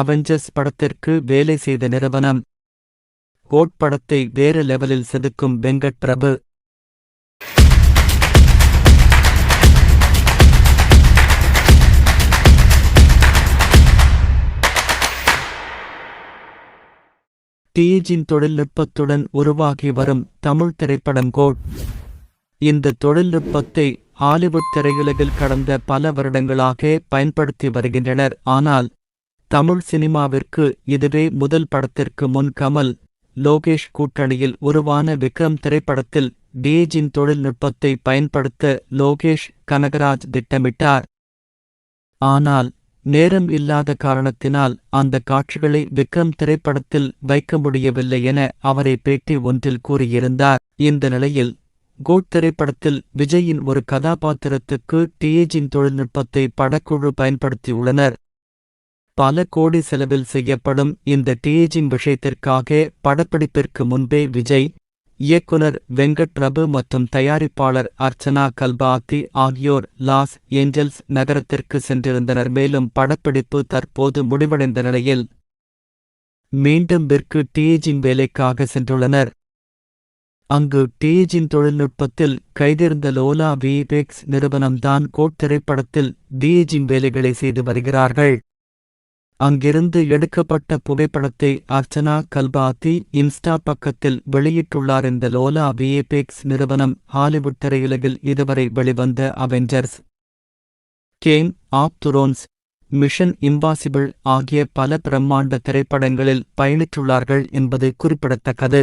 Avengers படத்திற்கு வேலை செய்த நிறுவனம். கோட் படத்தை வேறு லெவலில் செதுக்கும் வெங்கட் பிரபு. டீஜின் தொழில்நுட்பத்துடன் உருவாகி வரும் தமிழ் திரைப்படம் கோட் இந்த தொழில்நுட்பத்தை ஹாலிவுட் திரையுலகில் கடந்த பல வருடங்களாக பயன்படுத்தி வருகின்றனர். ஆனால் தமிழ் சினிமாவிற்கு இதுவே முதல் படத்திற்கு முன் கமல் லோகேஷ் கூட்டணியில் உருவான விக்ரம் திரைப்படத்தில் டீஜின் தொழில்நுட்பத்தை பயன்படுத்த லோகேஷ் கனகராஜ் திட்டமிட்டார். ஆனால் நேரம் இல்லாத காரணத்தினால் அந்த காட்சிகளை விக்ரம் திரைப்படத்தில் வைக்க முடியவில்லை என அவரை பேட்டி ஒன்றில் கூறியிருந்தார். இந்த நிலையில் கோட் திரைப்படத்தில் விஜயின் ஒரு கதாபாத்திரத்துக்கு டிஏஜின் தொழில்நுட்பத்தை படக்குழு பயன்படுத்தியுள்ளனர். பல கோடி செலவில் செய்யப்படும் இந்த டீஜிங் விஷயத்திற்காக படப்பிடிப்பிற்கு முன்பே விஜய் இயக்குனர் வெங்கட் பிரபு மற்றும் தயாரிப்பாளர் அர்ச்சனா கல்பாத்தி ஆகியோர் லாஸ் ஏஞ்சல்ஸ் நகரத்திற்கு சென்றிருந்தனர். மேலும் படப்பிடிப்பு தற்போது முடிவடைந்த நிலையில் மீண்டும் விற்கு டீஜிங் வேலைக்காக சென்றுள்ளனர். அங்கு டீஜின் தொழில்நுட்பத்தில் கைதிருந்த லோலா விபெக்ஸ் நிறுவனம்தான் கோட் திரைப்படத்தில் டீஜிங் வேலைகளை செய்து வருகிறார்கள். அங்கிருந்து எடுக்கப்பட்ட புகைப்படத்தை அர்ச்சனா கல்பாத்தி இன்ஸ்டா பக்கத்தில் வெளியிட்டுள்ளார். இந்த லோலா விஏபெக்ஸ் நிறுவனம் ஹாலிவுட் திரையுலகில் இதுவரை வெளிவந்த Avengers Game of Thrones Mission Impossible ஆகிய பல பிரம்மாண்ட திரைப்படங்களில் பயணித்துள்ளார்கள் என்பது குறிப்பிடத்தக்கது.